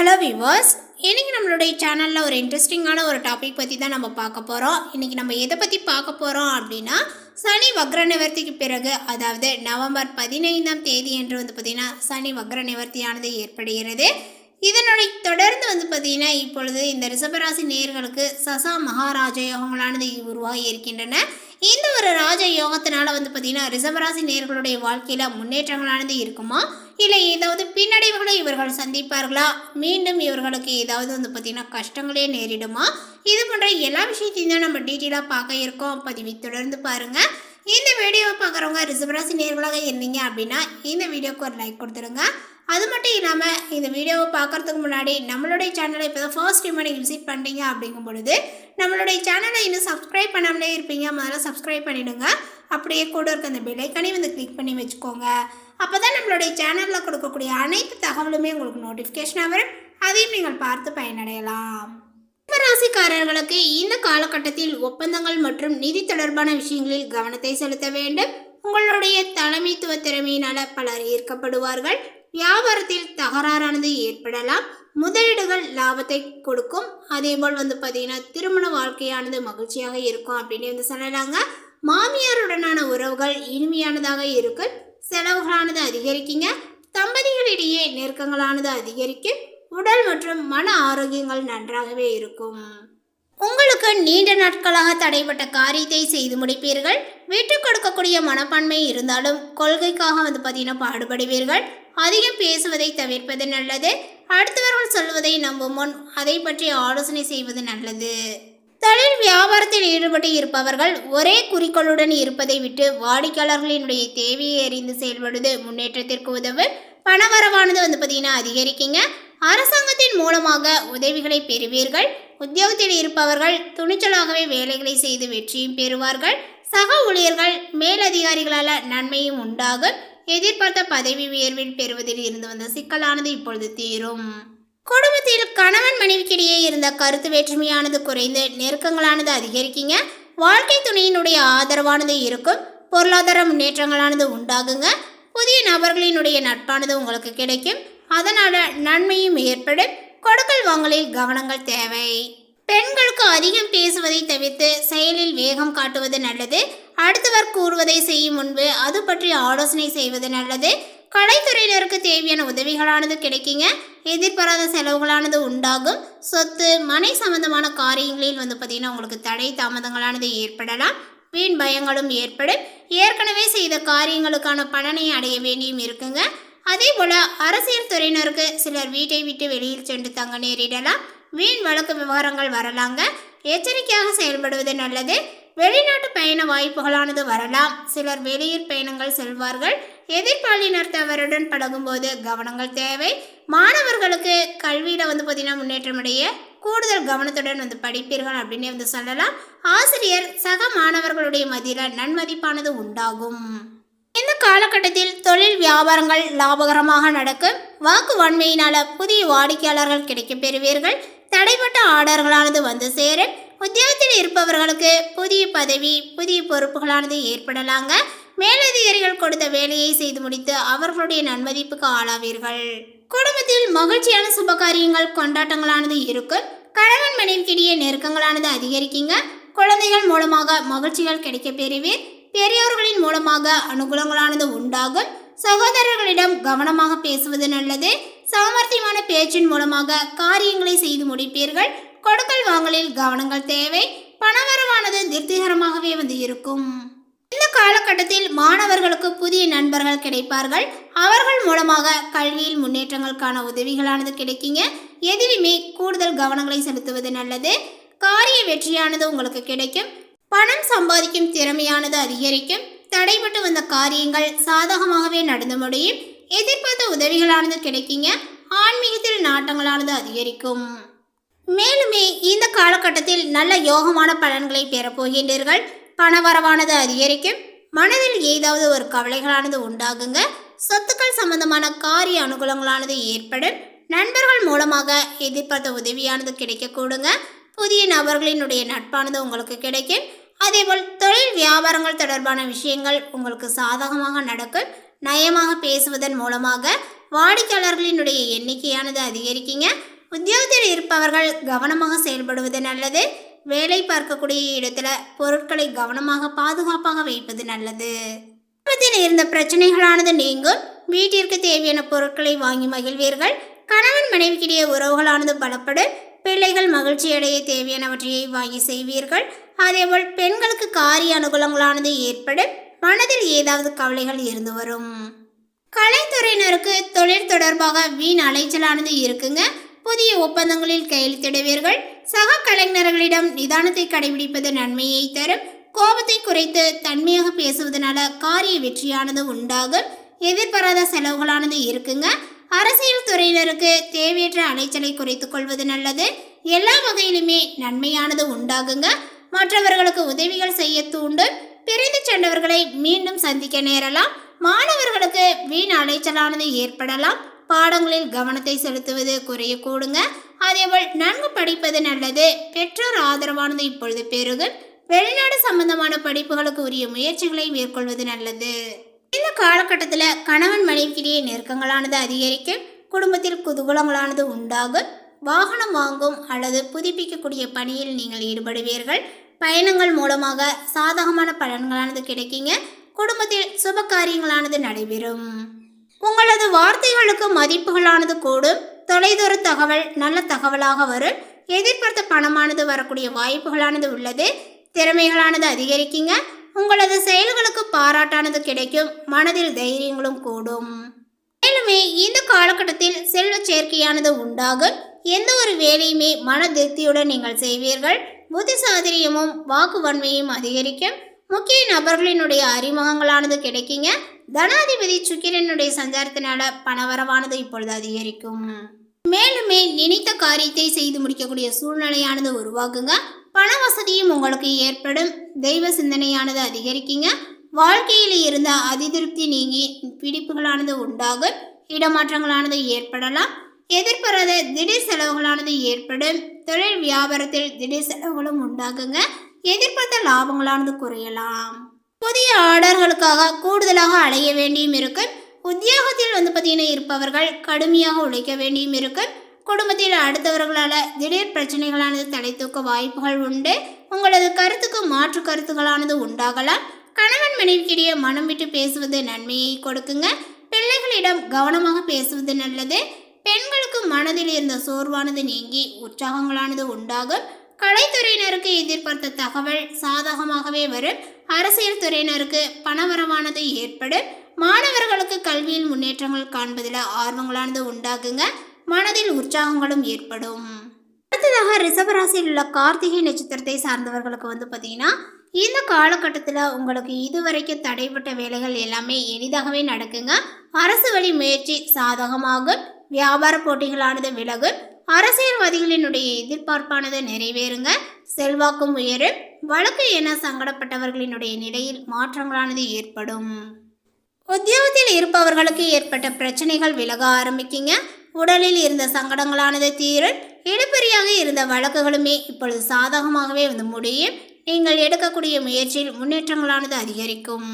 Hello viewers இன்றைக்கி நம்மளுடைய சேனலில் ஒரு இன்ட்ரெஸ்டிங்கான ஒரு டாபிக் பற்றி தான் நம்ம பார்க்க போகிறோம் இன்றைக்கி நம்ம எதை பற்றி பார்க்க போகிறோம் அப்படின்னா சனி வக்ர நிவர்த்திக்கு பிறகு அதாவது நவம்பர் பதினைந்தாம் தேதி என்று வந்து பார்த்திங்கன்னா சனி வக்ர நிவர்த்தியானது ஏற்படுகிறது. இதனுடைய தொடர்ந்து வந்து பார்த்திங்கன்னா இப்பொழுது இந்த ரிஷபராசி நேர்களுக்கு சசா மகாராஜ யோகங்களானது உருவாகி இருக்கின்றன. இந்த ஒரு ராஜ யோகத்தினால வந்து பார்த்திங்கன்னா ரிஷபராசி நேர்களுடைய வாழ்க்கையில் முன்னேற்றங்களானது இருக்குமா? இல்லை ஏதாவது பின்னடைவுகளை இவர்கள் சந்திப்பார்களா? மீண்டும் இவர்களுக்கு ஏதாவது வந்து பார்த்திங்கன்னா கஷ்டங்களே நேரிடுமா? இது போன்ற எல்லா விஷயத்தையும் தான் நம்ம டீட்டெயிலாக பார்க்க இருக்கோம். பதிவை தொடர்ந்து பாருங்கள் இந்த வீடியோவை பார்க்குறவங்க ரிஷபராசி நேர்களாக இருந்தீங்க அப்படின்னா இந்த வீடியோக்கு ஒரு லைக் கொடுத்துருங்க அது மட்டும் இல்லாமல் இந்த வீடியோவை பார்க்குறதுக்கு முன்னாடி நம்மளுடைய சேனலை இப்போ தான் ஃபர்ஸ்ட் டைம் நீங்கள் விசிட் பண்ணுறீங்க அப்படிங்கும் பொழுது நம்மளுடைய சேனலை இன்னும் சப்ஸ்கிரைப் பண்ணாமலே இருப்பீங்க. முதல்ல சப்ஸ்கிரைப் பண்ணிவிடுங்க அப்படியே கூட இருக்க அந்த பெல்லைக்கனே வந்து கிளிக் பண்ணி வச்சுக்கோங்க. அப்போ தான் நம்மளுடைய சேனலில் கொடுக்கக்கூடிய அனைத்து தகவலுமே உங்களுக்கு நோட்டிஃபிகேஷனாக வரும். அதையும் நீங்கள் பார்த்து பயனடையலாம். கும்பராசிக்காரர்களுக்கு இந்த காலகட்டத்தில் ஒப்பந்தங்கள் மற்றும் நிதி தொடர்பான விஷயங்களில் கவனத்தை செலுத்த வேண்டும். உங்களுடைய தலைமைத்துவ திறமையினால பலர் ஈர்க்கப்படுவார்கள். வியாபாரத்தில் தகராறானது ஏற்படலாம். முதலீடுகள் லாபத்தை கொடுக்கும். அதே போல் வந்து பார்த்தீங்கன்னா திருமண வாழ்க்கையானது மகிழ்ச்சியாக இருக்கும் அப்படின்னு வந்து சொல்லலாங்க. மாமியாருடனான உறவுகள் இனிமையானதாக இருக்கும். செலவுகளானது அதிகரிக்குங்க. தம்பதிகளிடையே நெருக்கங்களானது அதிகரிக்கும். உடல் மற்றும் மன ஆரோக்கியங்கள் நன்றாகவே இருக்கும். உங்களுக்கு நீண்ட நாட்களாக தடைப்பட்ட காரியத்தை செய்து முடிப்பீர்கள். விட்டு கொடுக்கக்கூடிய மனப்பான்மை இருந்தாலும் கொள்கைக்காக வந்து பார்த்தீங்கன்னா பாடுபடுவீர்கள். அதிகம் பேசுவதை தவிர்ப்பது நல்லது. அடுத்தவர்கள் சொல்வதை நம்பும் முன் அதை பற்றி ஆலோசனை செய்வது நல்லது. தொழில் வியாபாரத்தில் ஈடுபட்டு இருப்பவர்கள் ஒரே குறிக்கோளுடன் இருப்பதை விட்டு வாடிக்கையாளர்களினுடைய தேவையை அறிந்து செயல்படுவது முன்னேற்றத்திற்கு உதவும். பணவரவானது வந்து பார்த்தீங்கன்னா அதிகரிக்குங்க. அரசாங்கத்தின் மூலமாக உதவிகளை பெறுவீர்கள். உத்தியோகத்தில் இருப்பவர்கள் துணிச்சலாகவே வேலைகளை செய்து வெற்றியும் பெறுவார்கள். சக ஊழியர்கள் மேலதிகாரிகளால் நன்மையும் உண்டாகும். எதிர்பார்த்த பதவி உயர்வில் பெறுவதில் இருந்து வந்த சிக்கலானது இப்பொழுது தீரும். குடும்பத்தில் கணவன் மனைவிக்கிடையே இருந்த கருத்து வேற்றுமையானது குறைந்து நெருக்கங்களானது அதிகரிக்குங்க. வாழ்க்கை துணையினுடைய ஆதரவானது இருக்கும். பொருளாதார முன்னேற்றங்களானது உண்டாகுங்க. புதிய நபர்களினுடைய நட்பானது உங்களுக்கு கிடைக்கும். அதனால் நன்மையும் ஏற்படும். கொடுக்கல் வாங்கலில் கவனங்கள் தேவை. பெண்களுக்கு அதிகம் பேசுவதை தவிர்த்து செயலில் வேகம் காட்டுவது நல்லது. அடுத்தவர் கூறுவதை செய்யும் முன்பு அது பற்றி ஆலோசனை செய்வது நல்லது. கலைத்துறையினருக்கு தேவையான உதவிகளானது கிடைக்குங்க. எதிர்பாராத செலவுகளானது உண்டாகும். சொத்து மனை சம்பந்தமான காரியங்களில் வந்து பார்த்திங்கன்னா உங்களுக்கு தடை தாமதங்களானது ஏற்படலாம். வீண் பயங்களும் ஏற்படும். ஏற்கனவே செய்த காரியங்களுக்கான பலனை அடைய வேண்டியும் இருக்குங்க. அதே போல் அரசியல் துறையினருக்கு சிலர் வீட்டை விட்டு வெளியில் சென்று தங்க நேரிடலாம். வீண் வழக்கு விவகாரங்கள் வரலாங்க. எச்சரிக்கையாக செயல்படுவது நல்லது. வெளிநாட்டு பயண வாய்ப்புகளானது வரலாம். சிலர் வெளியூர் பயணங்கள் செல்வார்கள். எதிர்பாலினர் தவறுடன் பழகும்போது கவனங்கள் தேவை. மாணவர்களுக்கு கல்வியில் வந்து பார்த்திங்கன்னா முன்னேற்றம் அடைய கூடுதல் கவனத்துடன் வந்து படிப்பீர்கள் அப்படின்னு வந்து சொல்லலாம். ஆசிரியர் சக மாணவர்களுடைய மதியில் நன்மதிப்பானது உண்டாகும். இந்த காலகட்டத்தில் தொழில் வியாபாரங்கள் லாபகரமாக நடக்கும். வாக்குவாண்மையினால் புதிய வாடிக்கையாளர்கள் கிடைக்கப் பெறுவீர்கள் தடைப்பட்ட ஆர்டர்களானது வந்து சேரும். உத்தியோகத்தில் இருப்பவர்களுக்கு புதிய பதவி புதிய பொறுப்புகளானது ஏற்படலாங்க. மேலதிகாரிகள் கொடுத்த வேலையை செய்து முடித்து அவர்களுடைய நன்மதிப்புக்கு ஆளாவீர்கள். குடும்பத்தில் மகிழ்ச்சியான சுபகாரியங்கள் கொண்டாட்டங்களானது இருக்கும் கணவன் மனைவிக்கிடையே நெருக்கங்களானது அதிகரிக்குங்க. குழந்தைகள் மூலமாக மகிழ்ச்சிகள் கிடைக்கப் பெறுவீர். பெரியோர்களின் மூலமாக அனுகூலங்களானது உண்டாகும். சகோதரர்களிடம் கவனமாக பேசுவது நல்லது. சாமர்த்தியமான பேச்சின் மூலமாக காரியங்களை செய்து முடிப்பீர்கள். கொடுக்கல் வாங்கலில் கவனங்கள் தேவை. பணவரவானது திருப்திகரமாகவே வந்து இருக்கும். இந்த காலகட்டத்தில் மாணவர்களுக்கு புதிய நண்பர்கள் கிடைப்பார்கள். அவர்கள் மூலமாக கல்வியில் முன்னேற்றங்களுக்கான உதவிகளானது கிடைக்குங்க. எதிலுமே கூடுதல் கவனங்களை செலுத்துவது நல்லது. காரிய வெற்றியானது உங்களுக்கு கிடைக்கும். பணம் சம்பாதிக்கும் திறமையானது அதிகரிக்கும். தடைபட்டு வந்த காரியங்கள் சாதகமாகவே நடந்து முடியும். எதிர்பார்த்த உதவிகளானது கிடைக்குங்க. ஆன்மீகத்தில் நாட்டங்களானது அதிகரிக்கும். மேலுமே இந்த காலகட்டத்தில் நல்ல யோகமான பலன்களை பெறப்போகின்றீர்கள் பணவரவானது அதிகரிக்கும். மனதில் ஏதாவது ஒரு கவலைகளானது உண்டாகுங்க. சொத்துக்கள் சம்பந்தமான காரிய அனுகூலங்களானது ஏற்படும். நண்பர்கள் மூலமாக எதிர்பார்த்த உதவியானது கிடைக்கக்கூடுங்க. புதிய நபர்களினுடைய நட்பானது உங்களுக்கு கிடைக்கும். அதேபோல் தொழில் வியாபாரங்கள் தொடர்பான விஷயங்கள் உங்களுக்கு சாதகமாக நடக்கும். நயமாக பேசுவதன் மூலமாக வாடிக்கையாளர்களினுடைய எண்ணிக்கையானது அதிகரிக்குங்க. உத்தியோகத்தில் இருப்பவர்கள் கவனமாக செயல்படுவது நல்லது. வேலை பார்க்கக்கூடிய இடத்துல பொருட்களை கவனமாக பாதுகாப்பாக வைப்பது நல்லது. குடும்பத்தில் இருந்த பிரச்சனைகளானது நீங்கும். வீட்டிற்கு தேவையான பொருட்களை வாங்கி மகிழ்வீர்கள். கணவன் மனைவிக்கிடையே உறவுகளானது பலப்படும். பிள்ளைகள் மகிழ்ச்சி அடைய தேவையானவற்றையை வாங்கி செய்வீர்கள். அதேபோல் பெண்களுக்கு காரிய அனுகூலங்களானது ஏற்படும். மனதில் ஏதாவது கவலைகள் இருந்து வரும். கலைத்துறையினருக்கு தொழில் தொடர்பாக வீண் அலைச்சலானது இருக்குங்க. புதிய ஒப்பந்தங்களில் கையெழுத்திடுவீர்கள். சக கலைஞர்களிடம் நிதானத்தை கடைபிடிப்பது நன்மையை தரும். கோபத்தை குறைத்து தன்மையாக பேசுவதனால காரிய வெற்றியானது உண்டாகும். எதிர்பாராத செலவுகளானது இருக்குங்க. அரசியல் துறையினருக்கு தேவையற்ற அலைச்சலை குறைத்துக் கொள்வது நல்லது. எல்லா வகையிலுமே நன்மையானது உண்டாகுங்க. மற்றவர்களுக்கு உதவிகள் செய்ய தூண்டும். பிரிந்து சென்றவர்களை மீண்டும் சந்திக்க நேரலாம். மாணவர்களுக்கு வீண் அலைச்சலானது ஏற்படலாம். பாடங்களில் கவனத்தை செலுத்துவது குறைய கூடுங்க. அதேபோல் நன்கு படிப்பது நல்லது. பெற்றோர் ஆதரவானது இப்பொழுது பெருகும். வெளிநாடு சம்பந்தமான படிப்புகளுக்கு உரிய முயற்சிகளை மேற்கொள்வது நல்லது. இந்த காலகட்டத்தில் கணவன் மனைவிக்கிடையே நெருக்கங்களானது அதிகரிக்கும். குடும்பத்தில் குதூகலங்களானது உண்டாகும். வாகனம் வாங்கும் அல்லது புதுப்பிக்கக்கூடிய பணியில் நீங்கள் ஈடுபடுவீர்கள். பயணங்கள் மூலமாக சாதகமான பலன்களானது கிடைக்குங்க. குடும்பத்தில் சுப காரியங்களானது நடைபெறும். உங்களது வார்த்தைகளுக்கு மதிப்புகளானது கூடும். தொலைதூர தகவல் நல்ல தகவலாக வரும். எதிர்பார்த்த பணமானது வரக்கூடிய வாய்ப்புகளானது உள்ளது. திறமைகளானது அதிகரிக்குங்க. உங்களது செயல்களுக்கு பாராட்டானது கிடைக்கும். மனதில் தைரியங்களும் கூடும். மேலுமே இந்த காலகட்டத்தில் செல்வ சேர்க்கையானது உண்டாகும். எந்த ஒரு வேலையுமே மன திருப்தியுடன் நீங்கள் செய்வீர்கள். புத்தி சாதிரியமும் வாக்கு வன்மையும் அதிகரிக்கும். முக்கிய நபர்களினுடைய அறிமுகங்களானது கிடைக்குங்க. தனாதிபதி சுக்கிரனுடைய சஞ்சாரத்தினால பணவரவானது இப்பொழுது அதிகரிக்கும். மேலுமே நினைத்த காரியத்தை செய்து முடிக்கக்கூடிய சூழ்நிலையானது உருவாக்குங்க. பண வசதியும் உங்களுக்கு ஏற்படும். தெய்வ சிந்தனையானது அதிகரிக்குங்க. வாழ்க்கையில் இருந்த அதிருப்தி நீங்கி பிடிப்புகளானது உண்டாகும். இடமாற்றங்களானது ஏற்படலாம். எதிர்பாராத திடீர் செலவுகளானது ஏற்படும். தொழில் வியாபாரத்தில் திடீர் செலவுகளும் உண்டாகுங்க. எதிர்பார்த்த லாபங்களானது குறையலாம். புதிய ஆர்டர்களுக்காக கூடுதலாக அலைய வேண்டியும் இருக்கு. உத்தியோகத்தில் வந்து பார்த்தீங்கன்னா இருப்பவர்கள் கடுமையாக உழைக்க வேண்டியும் இருக்கு. குடும்பத்தில் அடுத்தவர்களால் திடீர் பிரச்சனைகளானது தலை தூக்க வாய்ப்புகள் உண்டு. உங்களது கருத்துக்கு மாற்று கருத்துகளானது உண்டாகலாம். கணவன் மனைவிக்கிடையே மனம் விட்டு பேசுவது நன்மையை கொடுக்குங்க. பிள்ளைகளிடம் கவனமாக பேசுவது நல்லது. பெண்களுக்கு மனதில் இருந்த சோர்வானது நீங்கி உற்சாகங்களானது உண்டாகும். கலைத்துறையினருக்கு எதிர்பார்த்த தகவல் சாதகமாகவே வரும். அரசியல் துறையினருக்கு பணவரவானது ஏற்படும். மாணவர்களுக்கு கல்வியில் முன்னேற்றங்கள் காண்பதில் ஆர்வங்களானது உண்டாகுங்க. மனதில் உற்சாகங்களும் ஏற்படும். அடுத்ததாக ரிசவராசியில் உள்ள கார்த்திகை நட்சத்திரத்தை சார்ந்தவர்களுக்கு வந்து பார்த்தீங்கன்னா இந்த காலகட்டத்தில் உங்களுக்கு இதுவரைக்கும் தடைப்பட்ட வேலைகள் எல்லாமே எளிதாகவே நடக்குங்க. அரசு வழி முயற்சி சாதகமாகும். வியாபார போட்டிகளானது விலகும். அரசியல்வாதிகளினுடைய எதிர்பார்ப்பானது நிறைவேறுங்க. செல்வாக்கும் உயரும் வழக்கு என சங்கடப்பட்டவர்களினுடைய நிலையில் மாற்றங்களானது ஏற்படும். உத்தியோகத்தில் இருப்பவர்களுக்கு ஏற்பட்ட பிரச்சனைகள் விலக ஆரம்பிக்குங்க. உடலில் இருந்த சங்கடங்களானது தீரன் இழுபறியாக இருந்த வழக்குகளுமே இப்பொழுது சாதகமாகவே வந்து முடியும். நீங்கள் எடுக்கக்கூடிய முயற்சியில் முன்னேற்றங்களானது அதிகரிக்கும்.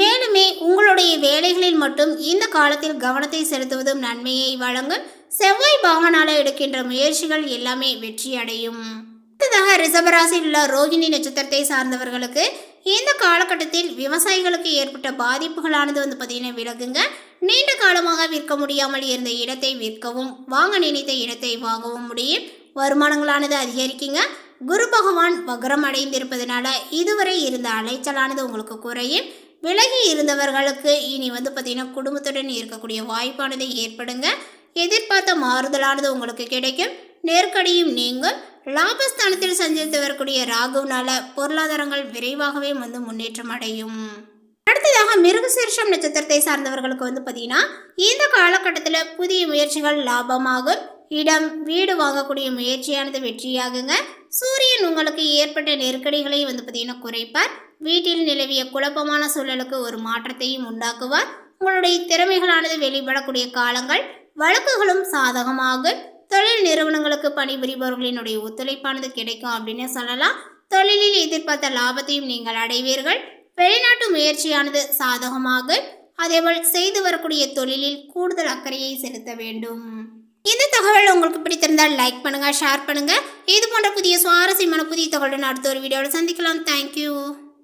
மேலுமே உங்களுடைய வேலைகளில் மட்டும் இந்த காலத்தில் கவனத்தை செலுத்துவதும் நன்மையை வழங்கும். செவ்வாய் பாகனால எடுக்கின்ற முயற்சிகள் எல்லாமே வெற்றியடையும். அடுத்ததாக ரிஷபராசியில் உள்ள ரோகிணி நட்சத்திரத்தை சார்ந்தவர்களுக்கு இந்த காலகட்டத்தில் விவசாயிகளுக்கு ஏற்பட்ட பாதிப்புகளானது வந்து பார்த்தீங்கன்னா விலகுங்க. நீண்ட காலமாக விற்க முடியாமல் இருந்த இடத்தை விற்கவும் வாங்க நினைத்த இடத்தை வாங்கவும் முடியும். வருமானங்களானது அதிகரிக்குங்க. குரு பகவான் வக்ரம் அடைந்திருப்பதனால இதுவரை இருந்த அலைச்சலானது உங்களுக்கு குறையும். விலகி இருந்தவர்களுக்கு இனி வந்து பார்த்தீங்கன்னா குடும்பத்துடன் இருக்கக்கூடிய வாய்ப்பானது ஏற்படுங்க. எதிர்பார்த்த மாறுதலானது உங்களுக்கு கிடைக்கும். நெருக்கடியும் நீங்கும். லாபஸ்தானத்தில் சஞ்சரித்து வரக்கூடிய ராகுனால பொருளாதாரங்கள் விரைவாகவே வந்து முன்னேற்றம் அடையும். அடுத்ததாக மிருகசீர்ஷம் நட்சத்திரத்தை சார்ந்தவர்களுக்கு வந்து பார்த்தீங்கன்னா இந்த காலகட்டத்தில் புதிய முயற்சிகள் லாபமாகும். இடம் வீடு வாங்கக்கூடிய முயற்சியானது வெற்றியாகுங்க. சூரியன் உங்களுக்கு ஏற்பட்ட நெருக்கடிகளை வந்து பார்த்தீங்கன்னா குறைப்பார். வீட்டில் நிலவிய குழப்பமான சூழலுக்கு ஒரு மாற்றத்தையும் உண்டாக்குவார். உங்களுடைய திறமைகளானது வெளிப்படக்கூடிய காலங்கள். வழக்குகளும் சாதகமாகும் தொழில் நிறுவனங்களுக்கு பணிபுரிபவர்களினுடைய ஒத்துழைப்பானது கிடைக்கும் அப்படின்னு சொல்லலாம். தொழிலில் எதிர்பார்த்த லாபத்தையும் நீங்கள் அடைவீர்கள். வெளிநாட்டு முயற்சியானது சாதகமாக அதேபோல் செய்து வரக்கூடிய தொழிலில் கூடுதல் அக்கறையை செலுத்த வேண்டும். இந்த தகவல் உங்களுக்கு பிடித்திருந்தால் லைக் பண்ணுங்க ஷேர் பண்ணுங்க. இது போன்ற புதிய சுவாரஸ்யமான புதிய தகவலுடன் அடுத்த ஒரு வீடியோவில் சந்திக்கலாம். தேங்க்யூ